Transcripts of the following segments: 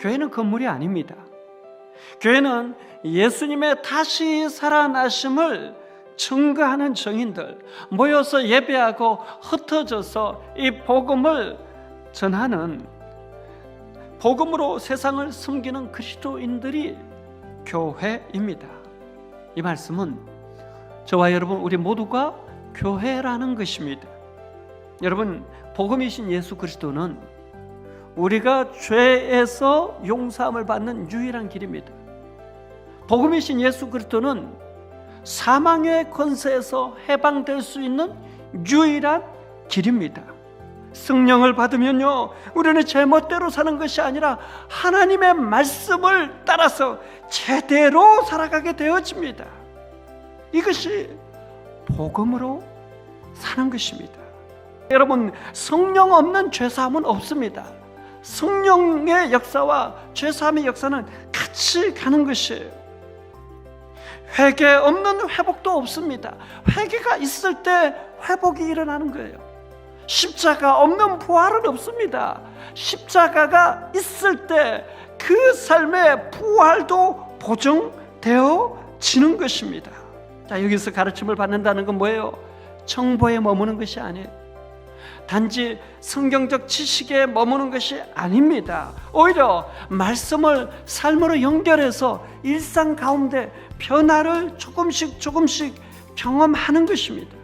교회는 건물이 아닙니다. 교회는 예수님의 다시 살아나심을 증거하는 증인들 모여서 예배하고 흩어져서 이 복음을 전하는 복음으로 세상을 섬기는 그리스도인들이 교회입니다. 이 말씀은 저와 여러분 우리 모두가 교회라는 것입니다. 여러분 복음이신 예수 그리스도는 우리가 죄에서 용서함을 받는 유일한 길입니다. 복음이신 예수 그리스도는 사망의 권세에서 해방될 수 있는 유일한 길입니다. 성령을 받으면요, 우리는 제 멋대로 사는 것이 아니라 하나님의 말씀을 따라서 제대로 살아가게 되어집니다. 이것이 복음으로 사는 것입니다. 여러분, 성령 없는 죄사함은 없습니다. 성령의 역사와 죄사함의 역사는 같이 가는 것이에요. 회개 없는 회복도 없습니다. 회개가 있을 때 회복이 일어나는 거예요. 십자가 없는 부활은 없습니다. 십자가가 있을 때 그 삶의 부활도 보정되어지는 것입니다. 자, 여기서 가르침을 받는다는 건 뭐예요? 정보에 머무는 것이 아니에요. 단지 성경적 지식에 머무는 것이 아닙니다. 오히려 말씀을 삶으로 연결해서 일상 가운데 변화를 조금씩 조금씩 경험하는 것입니다.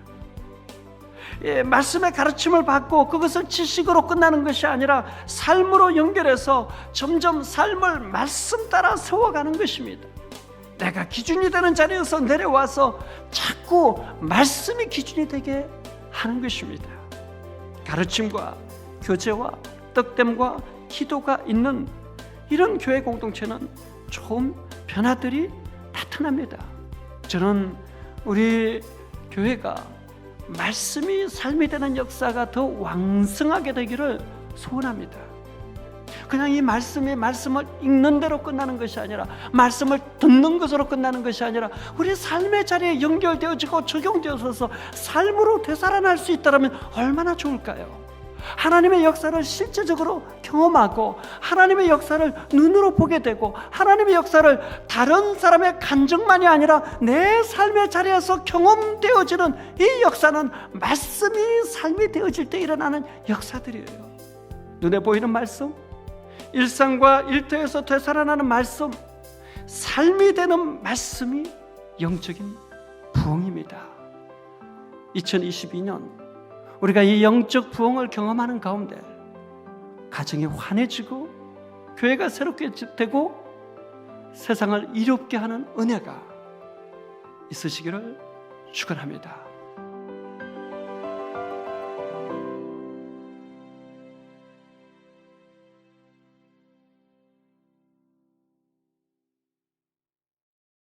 예, 말씀의 가르침을 받고 그것을 지식으로 끝나는 것이 아니라 삶으로 연결해서 점점 삶을 말씀 따라 세워가는 것입니다. 내가 기준이 되는 자리에서 내려와서 자꾸 말씀이 기준이 되게 하는 것입니다. 가르침과 교제와 떡됨과 기도가 있는 이런 교회 공동체는 좋은 변화들이 나타납니다. 저는 우리 교회가 말씀이 삶이 되는 역사가 더 왕성하게 되기를 소원합니다. 그냥 이 말씀이 말씀을 읽는 대로 끝나는 것이 아니라 말씀을 듣는 것으로 끝나는 것이 아니라 우리 삶의 자리에 연결되어지고 적용되어서 삶으로 되살아날 수 있다면 얼마나 좋을까요? 하나님의 역사를 실제적으로 경험하고 하나님의 역사를 눈으로 보게 되고 하나님의 역사를 다른 사람의 간증만이 아니라 내 삶의 자리에서 경험되어지는 이 역사는 말씀이 삶이 되어질 때 일어나는 역사들이에요. 눈에 보이는 말씀, 일상과 일터에서 되살아나는 말씀, 삶이 되는 말씀이 영적인 부흥입니다. 2022년 우리가 이 영적 부흥을 경험하는 가운데 가정이 환해지고 교회가 새롭게 되고 세상을 이롭게 하는 은혜가 있으시기를 축원합니다.